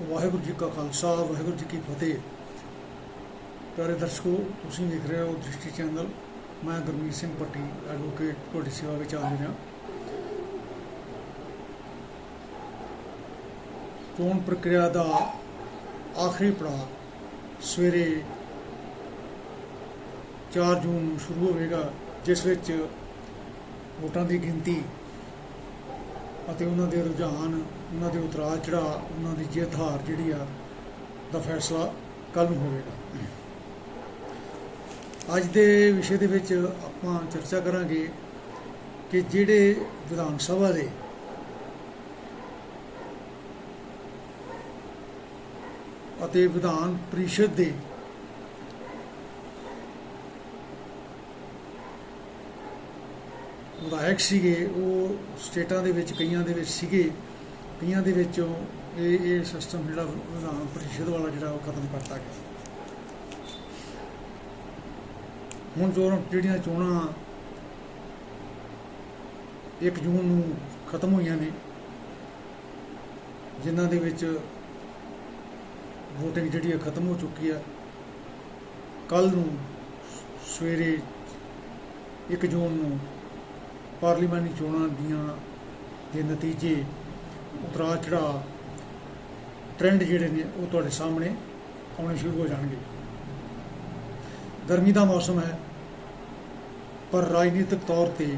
ਵਾਹਿਗੁਰੂ ਜੀ ਕਾ ਖਾਲਸਾ, ਵਾਹਿਗੁਰੂ ਜੀ ਕੀ ਫਤਿਹ। ਪਿਆਰੇ ਦਰਸ਼ਕੋ, ਤੁਸੀਂ ਦੇਖ ਰਹੇ ਹੋ ਦ੍ਰਿਸ਼ਟੀ ਚੈਨਲ। ਮੈਂ ਗੁਰਮੀਤ ਸਿੰਘ ਪੱਟੀ ਐਡਵੋਕੇਟ ਤੁਹਾਡੀ ਸੇਵਾ ਵਿੱਚ ਹਾਜ਼ਰ ਹਾਂ ਚੋਣ ਪ੍ਰਕਿਰਿਆ ਦਾ ਆਖਰੀ ਪੜਾਅ ਸਵੇਰੇ 4 ਜੂਨ ਨੂੰ ਸ਼ੁਰੂ ਹੋਵੇਗਾ, ਜਿਸ ਵਿੱਚ ਵੋਟਾਂ ਦੀ ਗਿਣਤੀ ਅਤੇ ਉਹਨਾਂ ਦੇ ਰੁਝਾਨ, ਉਹਨਾਂ ਦੇ ਉਤਰਾਅ ਚੜਾਅ, ਉਹਨਾਂ ਦੀ ਜਿੱਤ ਹਾਰ ਜਿਹੜੀ ਆ, ਦਾ ਫੈਸਲਾ ਕੱਲ ਨੂੰ ਹੋਵੇਗਾ। ਅੱਜ ਦੇ ਵਿਸ਼ੇ ਦੇ ਵਿੱਚ ਆਪਾਂ ਚਰਚਾ ਕਰਾਂਗੇ ਕਿ ਜਿਹੜੇ ਵਿਧਾਨ ਸਭਾ ਦੇ ਅਤੇ ਵਿਧਾਨ ਪਰਿਸ਼ਦ ਦੇ ਵਿਧਾਇਕ ਸੀਗੇ, ਉਹ ਸਟੇਟਾਂ ਦੇ ਵਿੱਚ, ਕਈਆਂ ਦੇ ਵਿੱਚ ਸੀਗੇ। ਕਈਆਂ ਦੇ ਵਿੱਚੋਂ ਇਹ ਇਹ ਸਿਸਟਮ ਜਿਹੜਾ ਵਿਧਾਨ ਪਰਿਸ਼ਦ ਵਾਲਾ ਜਿਹੜਾ ਉਹ ਖਤਮ ਕਰਤਾ ਗਿਆ। ਹੁਣ ਜੋ ਜਿਹੜੀਆਂ ਚੋਣਾਂ 1 ਜੂਨ ਨੂੰ ਖਤਮ ਹੋਈਆਂ ਨੇ, ਜਿਨ੍ਹਾਂ ਦੇ ਵਿੱਚ ਵੋਟਿੰਗ ਜਿਹੜੀ ਹੈ ਖਤਮ ਹੋ ਚੁੱਕੀ ਹੈ ਕੱਲ ਨੂੰ ਸਵੇਰੇ 1 ਜੂਨ ਨੂੰ ਪਾਰਲੀਮਾਨੀ ਚੋਣਾਂ ਦੀਆਂ ਦੇ ਨਤੀਜੇ ਉਤਰਾਅ ਚੜਾਅ ਟ੍ਰੈਂਡ ਜਿਹੜੇ ਨੇ ਉਹ ਤੁਹਾਡੇ ਸਾਹਮਣੇ ਆਉਣੇ ਸ਼ੁਰੂ ਹੋ ਜਾਣਗੇ। ਗਰਮੀ ਦਾ ਮੌਸਮ ਹੈ, ਪਰ ਰਾਜਨੀਤਿਕ ਤੌਰ ਤੇ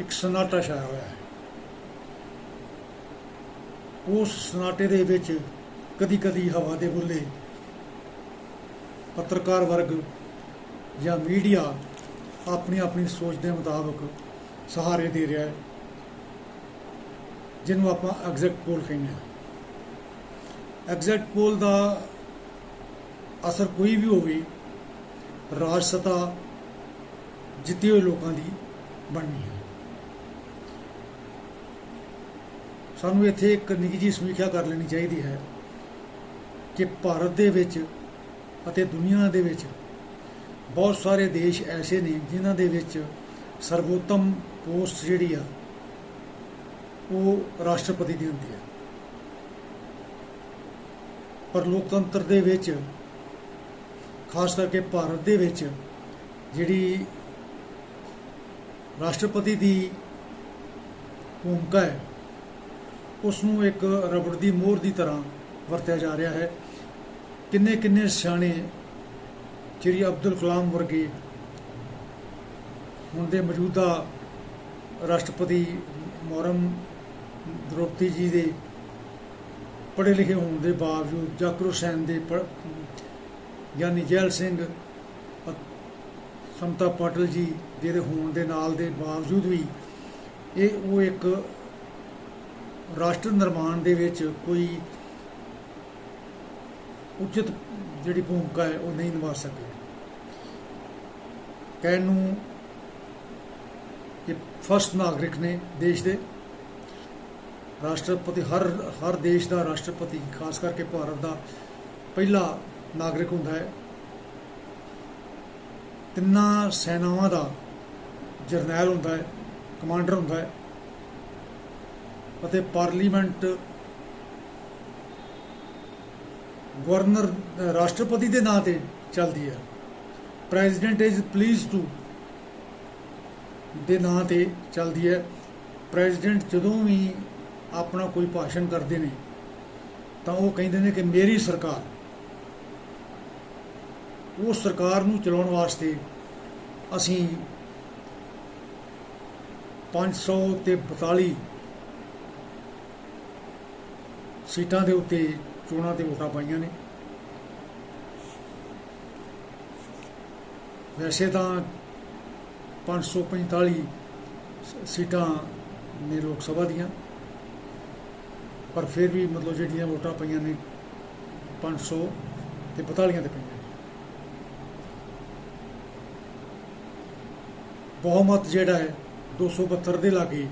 ਇੱਕ ਸਨਾਟਾ ਛਾਇਆ ਹੋਇਆ ਹੈ। ਉਸ ਸਨਾਟੇ ਦੇ ਵਿੱਚ ਕਦੀ-ਕਦੀ ਹਵਾ ਦੇ ਬੁੱਲੇ ਪੱਤਰਕਾਰ ਵਰਗ ਜਾਂ ਮੀਡੀਆ ਆਪਣੀ ਆਪਣੀ ਸੋਚ ਦੇ ਮੁਤਾਬਕ ਸਹਾਰੇ ਦੇ ਰਿਹਾ ਹੈ, ਜਿਹਨੂੰ ਆਪਾਂ ਐਗਜ਼ੈਕਟ ਪੋਲ ਕਹਿੰਦੇ ਹਾਂ। ਐਗਜ਼ੈਕਟ ਪੋਲ ਦਾ ਅਸਰ ਕੋਈ ਵੀ ਹੋਵੇ ਰਾਜ ਸਤਾ ਜਿੱਤੇ ਹੋਏ ਲੋਕਾਂ ਦੀ ਬਣਨੀ ਹੈ। ਸਾਨੂੰ ਇੱਥੇ ਇੱਕ ਨਿੱਜੀ ਜਿਹੀ ਸਮੀਖਿਆ ਕਰ ਲੈਣੀ ਚਾਹੀਦੀ ਹੈ ਕਿ ਭਾਰਤ ਦੇ ਵਿੱਚ ਅਤੇ ਦੁਨੀਆ ਦੇ ਵਿੱਚ ਬਹੁਤ ਸਾਰੇ ਦੇਸ਼ ਐਸੇ ਨੇ ਜਿਨ੍ਹਾਂ ਦੇ ਵਿੱਚ ਸਰਵੋਤਮ ਪੋਸਟ ਜਿਹੜੀ ਆ, ਉਹ ਰਾਸ਼ਟਰਪਤੀ ਦੀ ਹੁੰਦੀ ਹੈ ਪਰ ਲੋਕਤੰਤਰ ਦੇ ਵਿੱਚ, ਖਾਸ ਕਰਕੇ ਭਾਰਤ ਦੇ ਵਿੱਚ, ਜਿਹੜੀ ਰਾਸ਼ਟਰਪਤੀ ਦੀ ਭੂਮਿਕਾ ਹੈ ਉਸ ਨੂੰ ਇੱਕ ਰਬੜ ਦੀ ਮੋਹਰ ਦੀ ਤਰ੍ਹਾਂ ਵਰਤਿਆ ਜਾ ਰਿਹਾ ਹੈ। ਕਿੰਨੇ ਕਿੰਨੇ ਸਿਆਣੇ ਸ਼੍ਰੀ ਅਬਦੁਲ ਕਲਾਮ ਵਰਗੇ ਹੁਣ ਦੇ ਮੌਜੂਦਾ ਰਾਸ਼ਟਰਪਤੀ ਮੋਰਮ ਦ੍ਰੋਪਦੀ ਜੀ ਦੇ ਪੜ੍ਹੇ ਲਿਖੇ ਹੋਣ ਦੇ ਬਾਵਜੂਦ ਜਾਕਰ ਹੁਸੈਨ ਦੇ ਪੜ੍ਹ- ਜੈਲ ਸਿੰਘ ਸਮਤਾ ਪਾਟਲ ਜੀ ਜਿਹਦੇ ਹੋਣ ਦੇ ਨਾਲ ਦੇ ਬਾਵਜੂਦ ਵੀ ਇਹ ਉਹ ਇੱਕ ਰਾਸ਼ਟਰ ਨਿਰਮਾਣ ਦੇ ਵਿੱਚ ਕੋਈ ਉਚਿਤ ਜਿਹੜੀ ਭੂਮਿਕਾ ਹੈ ਉਹ ਨਹੀਂ ਨਿਭਾ ਸਕੇ। ਕਹਿਣ ਨੂੰ ਫਸਟ ਨਾਗਰਿਕ ਨੇ ਦੇਸ਼ ਦੇ। ਰਾਸ਼ਟਰਪਤੀ, ਹਰ ਹਰ ਦੇਸ਼ ਦਾ ਰਾਸ਼ਟਰਪਤੀ, ਖਾਸ ਕਰਕੇ ਭਾਰਤ ਦਾ ਪਹਿਲਾ ਨਾਗਰਿਕ ਹੁੰਦਾ ਹੈ। ਤਿੰਨਾਂ ਸੈਨਾਵਾਂ ਦਾ ਜਰਨੈਲ ਹੁੰਦਾ ਹੈ, ਕਮਾਂਡਰ ਹੁੰਦਾ ਹੈ ਅਤੇ ਪਾਰਲੀਮੈਂਟ ਗਵਰਨਰ, ਰਾਸ਼ਟਰਪਤੀ ਦੇ ਨਾਂ ਤੇ ਚੱਲਦੀ ਹੈ। ਪ੍ਰੈਜ਼ੀਡੈਂਟ ਇਜ਼ ਪਲੀਜ਼ ਟੂ ਦੇ ਨਾਂ ਤੇ ਚੱਲਦੀ ਹੈ। ਪ੍ਰੈਜ਼ੀਡੈਂਟ ਜਦੋਂ ਵੀ ਆਪਣਾ ਕੋਈ ਭਾਸ਼ਣ ਕਰਦੇ ਨੇ, ਤਾਂ ਉਹ ਕਹਿੰਦੇ ਨੇ ਕਿ ਮੇਰੀ ਸਰਕਾਰ, ਉਹ ਸਰਕਾਰ ਨੂੰ ਚਲਾਉਣ ਵਾਸਤੇ ਅਸੀਂ 500 ਤੇ 42 ਸੀਟਾਂ ਦੇ ਉੱਤੇ ਚੋਣਾਂ ਤੇ ਵੋਟਾਂ ਪਾਈਆਂ ਨੇ। ਵੈਸੇ ਤਾਂ 545 ਸ- ਸੀਟਾਂ ਨੇ ਲੋਕ ਸਭਾ ਦੀਆਂ। ਪਰ ਫਿਰ ਵੀ ਮਤਲਬ ਜਿਹੜੀਆਂ ਵੋਟਾਂ ਪਈਆਂ ਨੇ 500 ਤੇ 42 ਤੇ ਪਈਆਂ ਬਹੁਮਤ ਜਿਹੜਾ ਹੈ 272 ਦੇ ਲਾਗੇ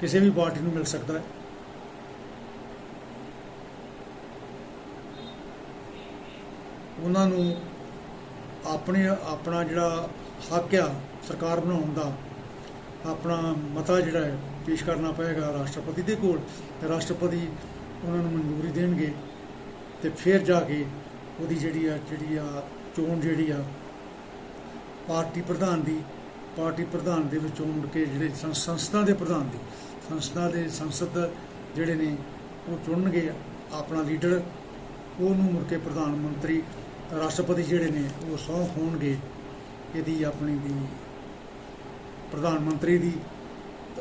ਕਿਸੇ ਵੀ ਪਾਰਟੀ ਨੂੰ ਮਿਲ ਸਕਦਾ ਹੈ। ਉਹਨਾਂ ਨੂੰ ਆਪਣੇ, ਆਪਣਾ ਜਿਹੜਾ ਹੱਕ ਆ ਸਰਕਾਰ ਬਣਾਉਣ ਦਾ ਆਪਣਾ ਮਤਾ ਜਿਹੜਾ ਹੈ ਪੇਸ਼ ਕਰਨਾ ਪਏਗਾ ਰਾਸ਼ਟਰਪਤੀ ਦੇ ਕੋਲ, ਤੇ ਰਾਸ਼ਟਰਪਤੀ ਉਹਨਾਂ ਨੂੰ ਮਨਜ਼ੂਰੀ ਦੇਣਗੇ ਤੇ ਫਿਰ ਜਾ ਕੇ ਉਹਦੀ ਜਿਹੜੀ ਆ ਜਿਹੜੀ ਆ ਚੋਣ ਜਿਹੜੀ ਆ, ਪਾਰਟੀ ਪ੍ਰਧਾਨ ਦੀ, ਪਾਰਟੀ ਪ੍ਰਧਾਨ ਦੇ ਵਿੱਚੋਂ ਮੁੜ ਕੇ ਜਿਹੜੇ ਸੰ- ਸੰਸਥਾ ਦੇ ਪ੍ਰਧਾਨ ਦੀ, ਸੰਸਥਾ ਦੇ ਸੰਸਦ ਜਿਹੜੇ ਨੇ ਉਹ ਚੁਣਨਗੇ ਆਪਣਾ ਲੀਡਰ, ਉਹਨੂੰ ਮੁੜ ਕੇ ਪ੍ਰਧਾਨ ਮੰਤਰੀ, ਰਾਸ਼ਟਰਪਤੀ ਜਿਹੜੇ ਨੇ ਉਹ ਸਹੁੰ ਹੋਣਗੇ। ਇਹਦੀ ਆਪਣੀ ਦੀ ਪ੍ਰਧਾਨ ਮੰਤਰੀ ਦੀ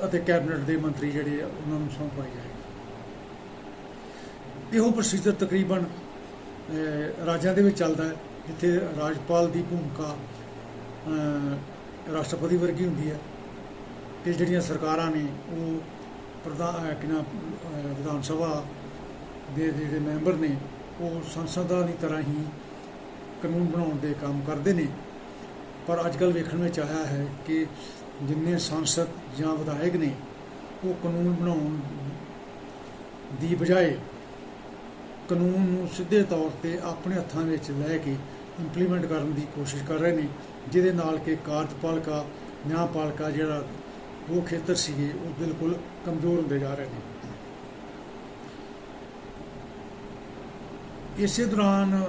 ਅਤੇ ਕੈਬਨਿਟ ਦੇ ਮੰਤਰੀ ਜਿਹੜੇ ਆ, ਉਹਨਾਂ ਨੂੰ ਸੌਂਪਾਈ ਪਾਈ ਜਾਏਗੀ। ਇਹੋ ਪ੍ਰੋਸੀਜਰ ਤਕਰੀਬਨ ਰਾਜਾਂ ਦੇ ਵਿੱਚ ਚੱਲਦਾ ਹੈ, ਜਿੱਥੇ ਰਾਜਪਾਲ ਦੀ ਭੂਮਿਕਾ ਰਾਸ਼ਟਰਪਤੀ ਵਰਗੀ ਹੁੰਦੀ ਹੈ ਤੇ ਜਿਹੜੀਆਂ ਸਰਕਾਰਾਂ ਨੇ, ਉਹ ਪ੍ਰਧਾਨ ਕਿਨਾ ਵਿਧਾਨ ਸਭਾ ਦੇ ਜਿਹੜੇ ਮੈਂਬਰ ਨੇ, ਉਹ ਸੰਸਦਾਂ ਦੀ ਤਰ੍ਹਾਂ ਹੀ ਕਾਨੂੰਨ ਬਣਾਉਣ ਦੇ ਕੰਮ ਕਰਦੇ ਨੇ। ਪਰ ਅੱਜ ਕੱਲ੍ਹ ਵੇਖਣ ਵਿੱਚ ਆਇਆ ਹੈ ਕਿ ਜਿੰਨੇ ਸੰਸਦ ਜਾਂ ਵਿਧਾਇਕ ਨੇ ਉਹ ਕਾਨੂੰਨ ਬਣਾਉਣ ਦੀ ਬਜਾਏ ਕਾਨੂੰਨ ਨੂੰ ਸਿੱਧੇ ਤੌਰ ਤੇ ਆਪਣੇ ਹੱਥਾਂ ਵਿੱਚ ਲੈ ਕੇ ਇੰਪਲੀਮੈਂਟ ਕਰਨ ਦੀ ਕੋਸ਼ਿਸ਼ ਕਰ ਰਹੇ ਨੇ, ਜਿਹਦੇ ਨਾਲ ਕਿ ਕਾਰਜਪਾਲਿਕਾ, ਨਿਆਂਪਾਲਿਕਾ ਜਿਹੜਾ ਉਹ ਖੇਤਰ ਸੀਗੇ, ਉਹ ਬਿਲਕੁਲ ਕਮਜ਼ੋਰ ਹੁੰਦੇ ਜਾ ਰਹੇ ਨੇ। ਇਸੇ ਦੌਰਾਨ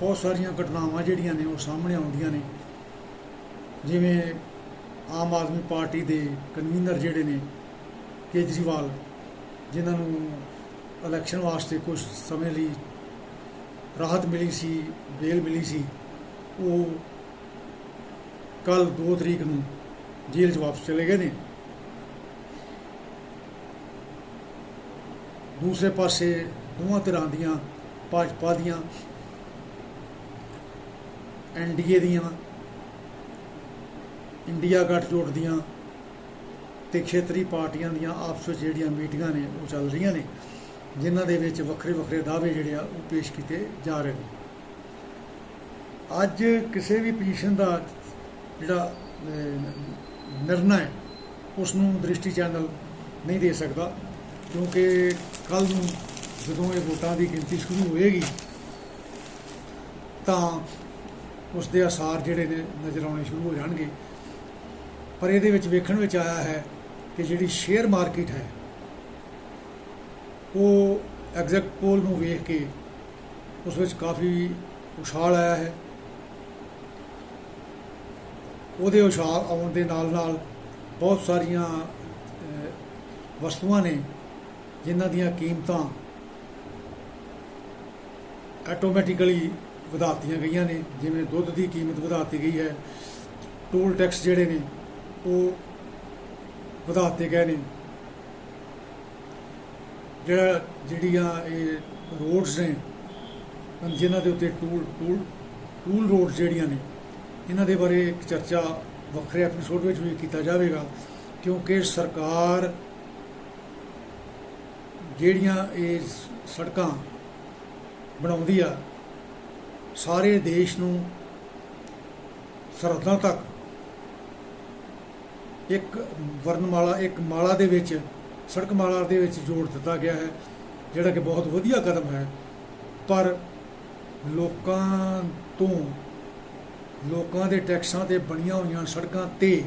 ਬਹੁਤ ਸਾਰੀਆਂ ਘਟਨਾਵਾਂ ਜਿਹੜੀਆਂ ਨੇ ਉਹ ਸਾਹਮਣੇ ਆਉਂਦੀਆਂ ਨੇ। ਜਿਵੇਂ ਆਮ ਆਦਮੀ ਪਾਰਟੀ ਦੇ ਕਨਵੀਨਰ ਜਿਹੜੇ ਨੇ, ਕੇਜਰੀਵਾਲ, ਜਿਨ੍ਹਾਂ ਨੂੰ ਇਲੈਕਸ਼ਨ ਵਾਸਤੇ ਕੁਝ ਸਮੇਂ ਲਈ ਰਾਹਤ ਮਿਲੀ ਸੀ ਬੇਲ ਮਿਲੀ ਸੀ, ਉਹ ਕੱਲ 2 ਤਰੀਕ ਨੂੰ ਜੇਲ੍ਹ 'ਚ ਵਾਪਸ ਚਲੇ ਗਏ ਨੇ। ਦੂਸਰੇ ਪਾਸੇ ਦੋਵਾਂ ਧਿਰਾਂ ਦੀਆਂ ਭਾਜਪਾ ਦੀਆਂ ਐਨਡੀਏ ਦੀਆਂ, ਇੰਡੀਆ ਗੱਠਜੋੜ ਦੀਆਂ ਤੇ ਖੇਤਰੀ ਪਾਰਟੀਆਂ ਦੀਆਂ ਆਪਸ ਵਿੱਚ ਜਿਹੜੀਆਂ ਮੀਟਿੰਗਾਂ ਨੇ, ਉਹ ਚੱਲ ਰਹੀਆਂ ਨੇ, ਜਿਨ੍ਹਾਂ ਦੇ ਵਿੱਚ ਵੱਖਰੇ ਵੱਖਰੇ ਦਾਅਵੇ ਜਿਹੜੇ ਆ, ਉਹ ਪੇਸ਼ ਕੀਤੇ ਜਾ ਰਹੇ ਨੇ। ਅੱਜ ਕਿਸੇ ਵੀ ਪੋਜੀਸ਼ਨ ਦਾ ਜਿਹੜਾ ਨਿਰਣਾ ਹੈ ਉਸ ਨੂੰ ਦ੍ਰਿਸ਼ਟੀ ਚੈਨਲ ਨਹੀਂ ਦੇ ਸਕਦਾ, ਕਿਉਂਕਿ ਕੱਲ ਨੂੰ ਜਦੋਂ ਇਹ ਵੋਟਾਂ ਦੀ ਗਿਣਤੀ ਸ਼ੁਰੂ ਹੋਏਗੀ, ਤਾਂ ਉਸ ਦੇ ਅਸਾਰ ਜਿਹੜੇ ਨੇ ਨਜ਼ਰ ਆਉਣੇ ਸ਼ੁਰੂ ਹੋ ਜਾਣਗੇ। ਪਰ ਇਹਦੇ ਵਿੱਚ ਵੇਖਣ ਵਿੱਚ ਆਇਆ ਹੈ ਕਿ ਜਿਹੜੀ ਸ਼ੇਅਰ ਮਾਰਕੀਟ ਹੈ, ਉਹ ਐਗਜ਼ੈਕਟ ਪੋਲ ਨੂੰ ਵੇਖ ਕੇ ਉਸ ਵਿੱਚ ਕਾਫੀ ਉਛਾਲ ਆਇਆ ਹੈ। ਉਹਦੇ ਉਛਾਲ ਆਉਣ ਦੇ ਨਾਲ ਨਾਲ ਬਹੁਤ ਸਾਰੀਆਂ ਵਸਤੂਆਂ ਨੇ ਜਿਨ੍ਹਾਂ ਦੀਆਂ ਕੀਮਤਾਂ ਆਟੋਮੈਟਿਕਲੀ ਵਧਾਤੀਆਂ ਗਈਆਂ ਨੇ, ਜਿਵੇਂ ਦੁੱਧ ਦੀ ਕੀਮਤ ਵਧਾਤੀ ਗਈ ਹੈ, ਟੋਲ ਟੈਕਸ ਜਿਹੜੇ ਨੇ, ਉਹ ਵਧਾਤੇ ਗਏ ਨੇ। ਜਿਹੜਾ, ਜਿਹੜੀਆਂ ਇਹ ਰੋਡਸ ਨੇ ਜਿਨ੍ਹਾਂ ਦੇ ਉੱਤੇ ਟੂਲ ਟੂਲ ਟੂਲ ਰੋਡ ਜਿਹੜੀਆਂ ਨੇ, ਇਹਨਾਂ ਦੇ ਬਾਰੇ ਇੱਕ ਚਰਚਾ ਵੱਖਰੇ ਐਪੀਸੋਡ ਵਿੱਚ ਵੀ ਕੀਤਾ ਜਾਵੇਗਾ, ਕਿਉਂਕਿ ਸਰਕਾਰ ਜਿਹੜੀਆਂ ਇਹ ਸੜਕਾਂ ਬਣਾਉਂਦੀ ਆ ਸਾਰੇ ਦੇਸ਼ ਨੂੰ ਸਰਹੱਦਾਂ ਤੱਕ ਇੱਕ ਵਰਨਮਾਲਾ, ਇੱਕ ਮਾਲਾ ਦੇ ਵਿੱਚ, ਸੜਕ ਮਾਲਾ ਦੇ ਵਿੱਚ ਜੋੜ ਦਿੱਤਾ ਗਿਆ ਹੈ, ਜਿਹੜਾ ਕਿ ਬਹੁਤ ਵਧੀਆ ਕਦਮ ਹੈ। ਪਰ ਲੋਕਾਂ ਤੋਂ, ਲੋਕਾਂ ਦੇ ਟੈਕਸਾਂ ਤੇ ਬਣੀਆਂ ਹੋਈਆਂ ਸੜਕਾਂ ਤੇ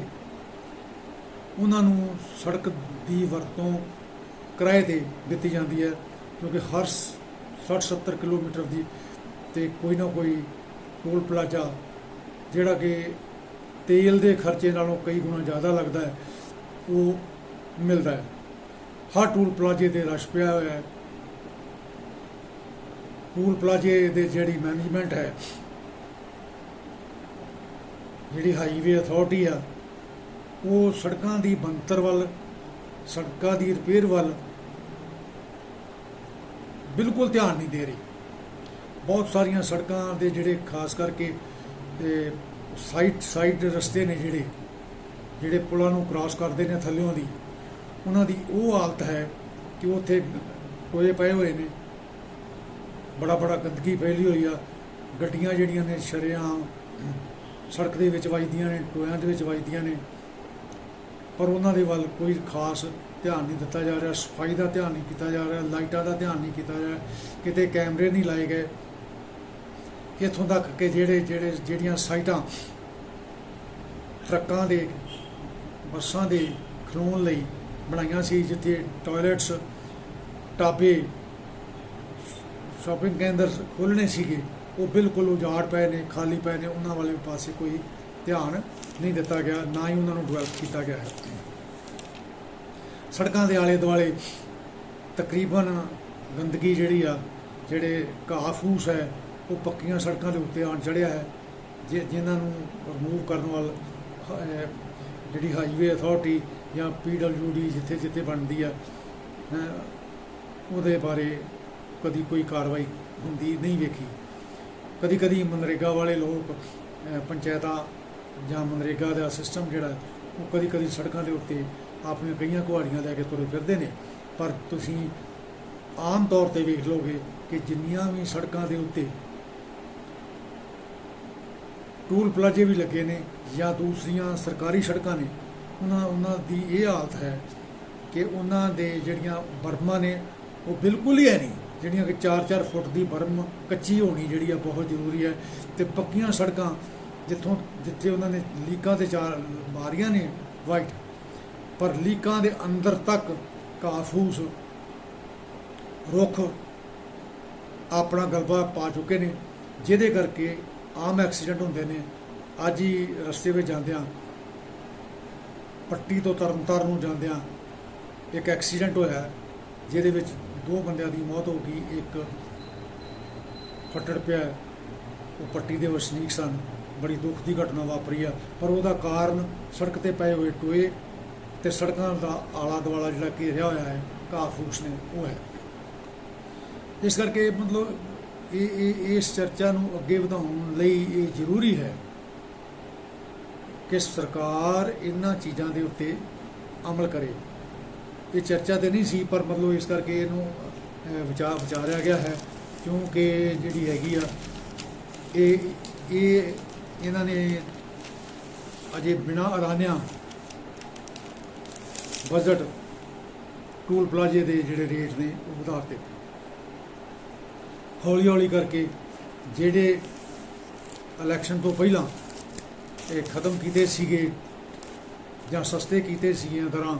ਉਹਨਾਂ ਨੂੰ ਸੜਕ ਦੀ ਵਰਤੋਂ ਕਿਰਾਏ ਤੇ ਦਿੱਤੀ ਜਾਂਦੀ ਹੈ, ਕਿਉਂਕਿ ਹਰ 60 70 ਕਿਲੋਮੀਟਰ ਦੀ ਤੇ ਕੋਈ ਨਾ ਕੋਈ ਟੋਲ ਪਲਾਜ਼ਾ, ਜਿਹੜਾ ਕਿ ਤੇਲ ਦੇ ਖਰਚੇ ਨਾਲੋਂ ਕਈ ਗੁਣਾ ਜ਼ਿਆਦਾ ਲੱਗਦਾ ਹੈ, ਉਹ ਮਿਲਦਾ ਹੈ। ਹਰ ਟੂਲ ਪਲਾਜ਼ੇ ਤੇ ਰਸ਼ ਪਿਆ ਹੋਇਆ ਹੈ। ਟੂਲ ਪਲਾਜ਼ੇ ਦੇ ਜਿਹੜੀ ਮੈਨੇਜਮੈਂਟ ਹੈ, ਜਿਹੜੀ ਹਾਈਵੇ ਅਥਾਰਟੀ ਆ, ਉਹ ਸੜਕਾਂ ਦੀ ਬਣਤਰ ਵੱਲ, ਸੜਕਾਂ ਦੀ ਰਿਪੇਅਰ ਵੱਲ ਬਿਲਕੁਲ ਧਿਆਨ ਨਹੀਂ ਦੇ ਰਹੀ। ਬਹੁਤ ਸਾਰੀਆਂ ਸੜਕਾਂ ਦੇ ਜਿਹੜੇ ਖਾਸ ਕਰਕੇ ਸਾਈਡ ਸਾਈਡ ਰਸਤੇ ਨੇ ਜਿਹੜੇ ਜਿਹੜੇ ਪੁਲਾਂ ਨੂੰ ਕ੍ਰਾਸ ਕਰਦੇ ਨੇ ਥੱਲਿਓਂ ਦੀ, ਉਹਨਾਂ ਦੀ ਉਹ ਹਾਲਤ ਹੈ ਕਿ ਉੱਥੇ ਟੋਏ ਪਏ ਹੋਏ ਨੇ, ਬੜਾ ਬੜਾ ਗੰਦਗੀ ਫੈਲੀ ਹੋਈ ਆ, ਗੱਡੀਆਂ ਜਿਹੜੀਆਂ ਨੇ ਸ਼ਰੇਆਮ ਸੜਕ ਦੇ ਵਿੱਚ ਵੱਜਦੀਆਂ ਨੇ, ਟੋਇਆਂ ਦੇ ਵਿੱਚ ਵੱਜਦੀਆਂ ਨੇ, ਪਰ ਉਹਨਾਂ ਦੇ ਵੱਲ ਕੋਈ ਖਾਸ ਧਿਆਨ ਨਹੀਂ ਦਿੱਤਾ ਜਾ ਰਿਹਾ, ਸਫ਼ਾਈ ਦਾ ਧਿਆਨ ਨਹੀਂ ਕੀਤਾ ਜਾ ਰਿਹਾ, ਲਾਈਟਾਂ ਦਾ ਧਿਆਨ ਨਹੀਂ ਕੀਤਾ ਜਾ ਰਿਹਾ, ਕਿਤੇ ਕੈਮਰੇ ਨਹੀਂ ਲਾਏ ਗਏ ਇੱਥੋਂ ਤੱਕ ਕਿ ਜਿਹੜੇ ਜਿਹੜੇ, ਜਿਹੜੀਆਂ ਸਾਈਟਾਂ ਟਰੱਕਾਂ ਦੇ, ਬੱਸਾਂ ਦੇ ਖਲੋਣ ਲਈ ਬਣਾਈਆਂ ਸੀ, ਜਿੱਥੇ ਟਾਇਲਟਸ, ਟਾਬੇ, ਸ਼ਾਪਿੰਗ ਕੇਂਦਰ ਖੋਲ੍ਹਣੇ ਸੀਗੇ, ਉਹ ਬਿਲਕੁਲ ਉਜਾੜ ਪਏ ਨੇ, ਖਾਲੀ ਪਏ ਨੇ, ਉਹਨਾਂ ਵਾਲੇ ਪਾਸੇ ਕੋਈ ਧਿਆਨ ਨਹੀਂ ਦਿੱਤਾ ਗਿਆ, ਨਾ ਹੀ ਉਹਨਾਂ ਨੂੰ ਡਿਵੈਲਪ ਕੀਤਾ ਗਿਆ ਹੈ। ਸੜਕਾਂ ਦੇ ਆਲੇ ਦੁਆਲੇ ਤਕਰੀਬਨ ਗੰਦਗੀ ਜਿਹੜੀ ਆ, ਜਿਹੜੇ ਘਾਹ ਫੂਸ ਹੈ ਉਹ ਪੱਕੀਆਂ ਸੜਕਾਂ ਦੇ ਉੱਤੇ ਆਣ ਚੜਿਆ ਹੈ, ਜੇ, ਜਿਨ੍ਹਾਂ ਨੂੰ ਰਿਮੂਵ ਕਰਨ ਵੱਲ ਜਿਹੜੀ ਹਾਈਵੇ ਅਥਾਰਟੀ ਜਾਂ ਡੀ ਜਿੱਥੇ ਜਿੱਥੇ ਬਣਦੀ ਆ ਉਹਦੇ ਬਾਰੇ ਕਦੀ ਕੋਈ ਕਾਰਵਾਈ ਹੁੰਦੀ ਨਹੀਂ ਵੇਖੀ। ਕਦੀ ਕਦੀ ਮਨਰੇਗਾ ਵਾਲੇ ਲੋਕ ਪੰਚਾਇਤਾਂ ਜਾਂ ਮਨਰੇਗਾ ਦਾ ਸਿਸਟਮ ਜਿਹੜਾ, ਉਹ ਕਦੀ ਕਦੀ ਸੜਕਾਂ ਦੇ ਉੱਤੇ ਆਪਣੀਆਂ ਕਈਆਂ ਕੁਹਾੜੀਆਂ ਲੈ ਕੇ ਤੁਰੇ ਫਿਰਦੇ ਨੇ। ਪਰ ਤੁਸੀਂ ਆਮ ਤੌਰ ਤੇ ਵੇਖ ਲਓਗੇ ਕਿ ਜਿੰਨੀਆਂ ਵੀ ਸੜਕਾਂ ਦੇ ਉੱਤੇ ਟੂਲ ਪਲਾਜ਼ੇ ਵੀ ਲੱਗੇ ਨੇ ਜਾਂ ਦੂਸਰੀਆਂ ਸਰਕਾਰੀ ਸੜਕਾਂ ਨੇ, ਉਹਨਾਂ ਉਹਨਾਂ ਦੀ ਇਹ ਹਾਲਤ ਹੈ ਕਿ ਉਹਨਾਂ ਦੇ ਜਿਹੜੀਆਂ ਬਰਮਾਂ ਨੇ, ਉਹ ਬਿਲਕੁਲ ਹੀ ਹੈ ਨਹੀਂ, ਜਿਹੜੀਆਂ ਕਿ 4-4 ਫੁੱਟ ਦੀ ਬਰਮ ਕੱਚੀ ਹੋਣੀ ਜਿਹੜੀ ਆ ਬਹੁਤ ਜ਼ਰੂਰੀ ਹੈ ਤੇ ਪੱਕੀਆਂ ਸੜਕਾਂ ਜਿੱਥੋਂ, ਜਿੱਥੇ ਉਹਨਾਂ ਨੇ ਲੀਕਾਂ ਤੇ ਚਾਰ ਮਾਰੀਆਂ ਨੇ ਵਾਈਟ ਪਰ ਲੀਕਾਂ ਦੇ ਅੰਦਰ ਤੱਕ ਕਾਫੂਸ, ਰੁੱਖ ਆਪਣਾ ਗਲਬਾ ਪਾ ਚੁੱਕੇ ਨੇ, ਜਿਹਦੇ ਕਰਕੇ ਆਮ ਐਕਸੀਡੈਂਟ ਹੁੰਦੇ ਨੇ। ਅੱਜ ਹੀ ਰਸਤੇ ਵਿੱਚ ਜਾਂਦਿਆਂ ਪੱਟੀ ਤੋਂ ਤਰਨਤਾਰਨ ਨੂੰ ਜਾਂਦਿਆਂ ਇੱਕ ਐਕਸੀਡੈਂਟ ਹੋਇਆ, ਜਿਹਦੇ ਵਿੱਚ ਦੋ ਬੰਦਿਆਂ ਦੀ ਮੌਤ ਹੋ ਗਈ, ਇੱਕ ਫੱਟੜ ਪਿਆ, ਉਹ ਪੱਟੀ ਦੇ ਵਸਨੀਕ ਸਨ। ਬੜੀ ਦੁੱਖ ਦੀ ਘਟਨਾ ਵਾਪਰੀ ਆ। ਪਰ ਉਹਦਾ ਕਾਰਨ ਸੜਕ ਤੇ ਪਏ ਹੋਏ ਟੋਏ ਤੇ ਸੜਕਾਂ ਦਾ ਆਲਾ ਦੁਆਲਾ ਜਿਹੜਾ ਘੇਰਿਆ ਹੋਇਆ ਹੈ ਘਾਹ ਫੂਸ ਨੇ, ਉਹ ਹੈ। ਇਸ ਕਰਕੇ ਮਤਲਬ ਇਹ ਇਹ ਇਸ ਚਰਚਾ ਨੂੰ ਅੱਗੇ ਵਧਾਉਣ ਲਈ ਇਹ ਜ਼ਰੂਰੀ ਹੈ ਕਿ ਸਰਕਾਰ ਇਹਨਾਂ ਚੀਜ਼ਾਂ ਦੇ ਉੱਤੇ ਅਮਲ ਕਰੇ। ਇਹ ਚਰਚਾ ਤੇ ਨਹੀਂ ਸੀ, ਪਰ ਮਤਲਬ ਇਸ ਕਰਕੇ ਇਹਨੂੰ ਵਿਚਾਰ ਵਿਚਾਰਿਆ ਗਿਆ ਹੈ, ਕਿਉਂਕਿ ਜਿਹੜੀ ਹੈਗੀ ਆ, ਇਹ ਇਹ ਇਹਨਾਂ ਨੇ ਅਜੇ ਬਿਨਾ ਐਲਾਨਿਆ ਬਜਟ ਟੂਲ ਪਲਾਜ਼ੇ ਦੇ ਜਿਹੜੇ ਰੇਟ ਨੇ, ਉਹ ਵਧਾ ਦਿੱਤੇ। ਹੌਲੀ ਹੌਲੀ ਕਰਕੇ ਜਿਹੜੇ ਇਲੈਕਸ਼ਨ ਤੋਂ ਪਹਿਲਾਂ ਇਹ ਖਤਮ ਕੀਤੇ ਸੀਗੇ ਜਾਂ ਸਸਤੇ ਕੀਤੇ ਸੀਗੀਆਂ ਦਰਾਂ,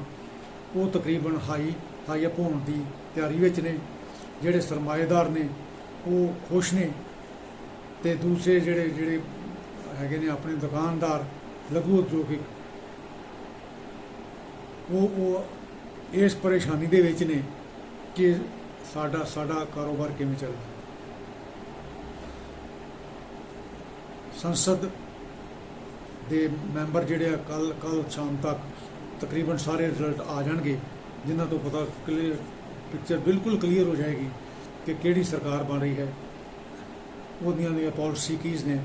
ਉਹ ਤਕਰੀਬਨ ਹਾਈ ਹਾਈ ਅਪ ਹੋਣ ਦੀ ਤਿਆਰੀ ਵਿੱਚ ਨੇ। ਜਿਹੜੇ ਸਰਮਾਏਦਾਰ ਨੇ, ਉਹ ਖੁਸ਼ ਨੇ ਤੇ ਦੂਸਰੇ ਜਿਹੜੇ ਜਿਹੜੇ ਹੈਗੇ ਨੇ ਆਪਣੇ ਦੁਕਾਨਦਾਰ, ਲਘੂ ਉਦਯੋਗਿਕ ਉਹ ਉਹ ਇਸ ਪਰੇਸ਼ਾਨੀ ਦੇ ਵਿੱਚ ਨੇ ਕਿ ਸਾਡਾ ਸਾਡਾ ਕਾਰੋਬਾਰ ਕਿਵੇਂ ਚੱਲਦਾ। ਸੰਸਦ ਦੇ ਮੈਂਬਰ ਜਿਹੜੇ ਆ ਕੱਲ ਕੱਲ ਸ਼ਾਮ ਤੱਕ ਤਕਰੀਬਨ ਸਾਰੇ ਰਿਜ਼ਲਟ ਆ ਜਾਣਗੇ, ਜਿਨ੍ਹਾਂ ਤੋਂ ਪਤਾ ਕਲੀਅਰ ਪਿਕਚਰ ਬਿਲਕੁਲ ਕਲੀਅਰ ਹੋ ਜਾਏਗੀ ਕਿ ਕਿਹੜੀ ਸਰਕਾਰ ਬਣ ਰਹੀ ਹੈ, ਉਹਦੀਆਂ ਦੀਆਂ ਪਾਲਿਸੀ ਕੀਜ਼ ਨੇ।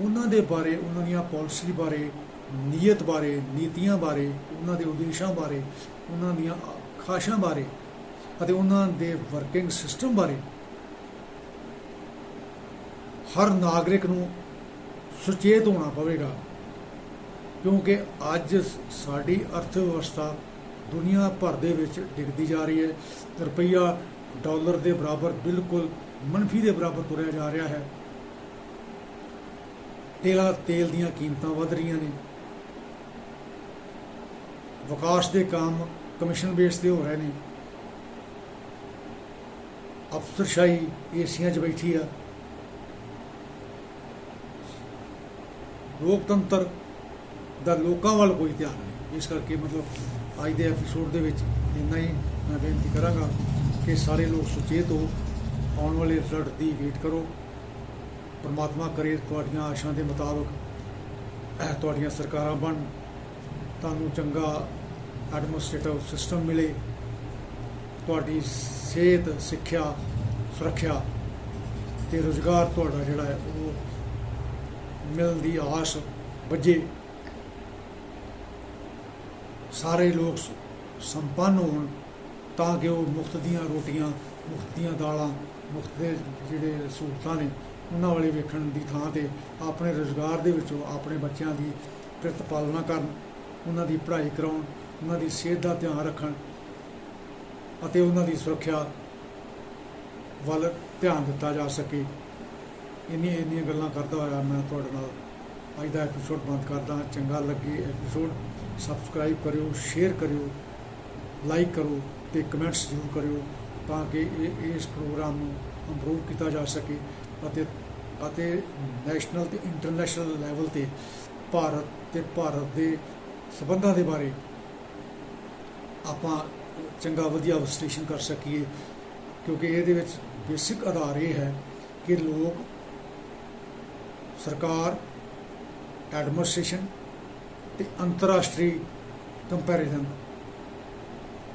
ਉਹਨਾਂ ਦੇ ਬਾਰੇ, ਉਹਨਾਂ ਦੀਆਂ ਪਾਲਿਸੀ ਬਾਰੇ, ਨੀਅਤ ਬਾਰੇ, ਨੀਤੀਆਂ ਬਾਰੇ, ਉਹਨਾਂ ਦੇ ਉਦੇਸ਼ਾਂ ਬਾਰੇ, ਉਹਨਾਂ ਦੀਆਂ ਖਾਸ਼ਾਂ ਬਾਰੇ ਅਤੇ ਉਹਨਾਂ ਦੇ ਵਰਕਿੰਗ ਸਿਸਟਮ ਬਾਰੇ ਹਰ ਨਾਗਰਿਕ ਨੂੰ ਸੁਚੇਤ ਹੋਣਾ ਪਵੇਗਾ। ਕਿਉਂਕਿ ਅੱਜ ਸਾਡੀ ਅਰਥ ਵਿਵਸਥਾ ਦੁਨੀਆ ਭਰ ਦੇ ਵਿੱਚ ਡਿੱਗਦੀ ਜਾ ਰਹੀ ਹੈ। ਰੁਪਈਆ ਡਾਲਰ ਦੇ ਬਰਾਬਰ ਬਿਲਕੁਲ ਮਨਫੀ ਦੇ ਬਰਾਬਰ ਤੁਰਿਆ ਜਾ ਰਿਹਾ ਹੈ। ਤੇਲਾ, ਤੇਲ ਦੀਆਂ ਕੀਮਤਾਂ ਵਧ ਰਹੀਆਂ ਨੇ। ਵਿਕਾਸ ਦੇ ਕੰਮ ਕਮਿਸ਼ਨ ਬੇਸ ਤੇ ਹੋ ਰਹੇ ਨੇ। ਅਫਸਰਸ਼ਾਹੀ ਏਸੀਆਂ 'ਚ ਬੈਠੀ ਆ। ਲੋਕਤੰਤਰ ਦਾ ਲੋਕਾਂ ਵੱਲ ਕੋਈ ਧਿਆਨ ਨਹੀਂ। ਇਸ ਕਰਕੇ ਮਤਲਬ ਅੱਜ ਦੇ ਐਪੀਸੋਡ ਦੇ ਵਿੱਚ ਇੰਨਾ ਹੀ ਮੈਂ ਬੇਨਤੀ ਕਰਾਂਗਾ ਕਿ ਸਾਰੇ ਲੋਕ ਸੁਚੇਤ ਹੋ। ਆਉਣ ਵਾਲੇ ਰਿਜ਼ਲਟ ਦੀ ਵੇਟ ਕਰੋ। ਪਰਮਾਤਮਾ ਕਰੇ ਤੁਹਾਡੀਆਂ ਆਸ਼ਾ ਦੇ ਮੁਤਾਬਕ ਤੁਹਾਡੀਆਂ ਸਰਕਾਰਾਂ ਬਣ ਤੁਹਾਨੂੰ ਚੰਗਾ ਐਡਮਿਨਿਸਟ੍ਰੇਟਿਵ ਸਿਸਟਮ ਮਿਲੇ। ਤੁਹਾਡੀ ਸਿਹਤ, ਸਿੱਖਿਆ, ਸੁਰੱਖਿਆ ਤੇ ਰੋਜ਼ਗਾਰ ਤੁਹਾਡਾ ਜਿਹੜਾ ਹੈ ਉਹ ਮਿਲਣ ਦੀ ਆਸ ਵੱਜੇ ਸਾਰੇ ਲੋਕ ਸੰਪੰਨ ਹੋਣ ਤਾਂ ਕਿ ਉਹ ਮੁਫਤ ਦੀਆਂ ਰੋਟੀਆਂ, ਮੁਫਤ ਦੀਆਂ ਦਾਲਾਂ, ਮੁਫਤ ਦੇ ਜਿਹੜੇ ਸਹੂਲਤਾਂ ਨੇ, ਉਹਨਾਂ ਵਾਲੇ ਵੇਖਣ ਦੀ ਥਾਂ ਤੇ ਆਪਣੇ ਰੋਜ਼ਗਾਰ ਦੇ ਵਿੱਚੋਂ ਆਪਣੇ ਬੱਚਿਆਂ ਦੀ ਕਿਰਤ ਪਾਲਣਾ ਕਰਨ, ਉਹਨਾਂ ਦੀ ਪੜ੍ਹਾਈ ਕਰਾਉਣ, ਉਹਨਾਂ ਦੀ ਸਿਹਤ ਦਾ ਧਿਆਨ ਰੱਖਣ ਅਤੇ ਉਹਨਾਂ ਦੀ ਸੁਰੱਖਿਆ ਵੱਲ ਧਿਆਨ ਦਿੱਤਾ ਜਾ ਸਕੇ। ਇੰਨੀਆਂ ਇੰਨੀਆਂ ਗੱਲਾਂ ਕਰਦਾ ਹੋਇਆ ਮੈਂ ਤੁਹਾਡੇ ਨਾਲ। ਅੱਜ ਦਾ ਐਪੀਸੋਡ ਬੰਦ ਕਰਦਾ। ਚੰਗਾ ਲੱਗੇ ਐਪੀਸੋਡ ਸਬਸਕ੍ਰਾਈਬ ਕਰਿਓ ਸ਼ੇਅਰ ਕਰਿਓ ਲਾਈਕ ਕਰੋ ਤੇ ਕਮੈਂਟਸ ਜ਼ਰੂਰ ਕਰਿਓ ਤਾਂ ਕਿ ਇਹ, ਇਸ ਪ੍ਰੋਗਰਾਮ ਨੂੰ ਇੰਪਰੂਵ ਕੀਤਾ ਜਾ ਸਕੇ ਅਤੇ ਅਤੇ ਨੈਸ਼ਨਲ ਤੇ ਇੰਟਰਨੈਸ਼ਨਲ ਲੈਵਲ ਤੇ ਭਾਰਤ ਤੇ ਭਾਰਤ ਦੇ ਸਬੰਧਾਂ ਦੇ ਬਾਰੇ ਆਪਾਂ ਚੰਗਾ ਵਧੀਆ ਵਿਸ਼ਲੇਸ਼ਣ ਕਰ ਸਕੀਏ। ਕਿਉਂਕਿ ਇਹਦੇ ਵਿੱਚ ਬੇਸਿਕ ਆਧਾਰ ਇਹ ਹੈ ਕਿ ਲੋਕ ਸਰਕਾਰ ਐਡਮਿਨਿਸਟ੍ਰੇਸ਼ਨ ਤੇ ਅੰਤਰਰਾਸ਼ਟਰੀ ਕੰਪੈਰੀਜ਼ਨ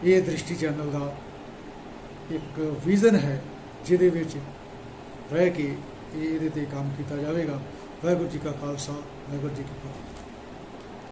ਇਹ ਦ੍ਰਿਸ਼ਟੀ ਚੈਨਲ ਦਾ ਇੱਕ ਵਿਜ਼ਨ ਹੈ, ਜਿਹਦੇ ਵਿੱਚ ਰਹਿ ਕੇ ਇਹ ਇਹਦੇ ਤੇ ਕੰਮ ਕੀਤਾ ਜਾਵੇਗਾ। ਵਾਹਿਗੁਰੂ ਜੀ ਕਾ ਖਾਲਸਾ, ਵਾਹਿਗੁਰੂ ਜੀ ਕੀ ਫਤਿਹ।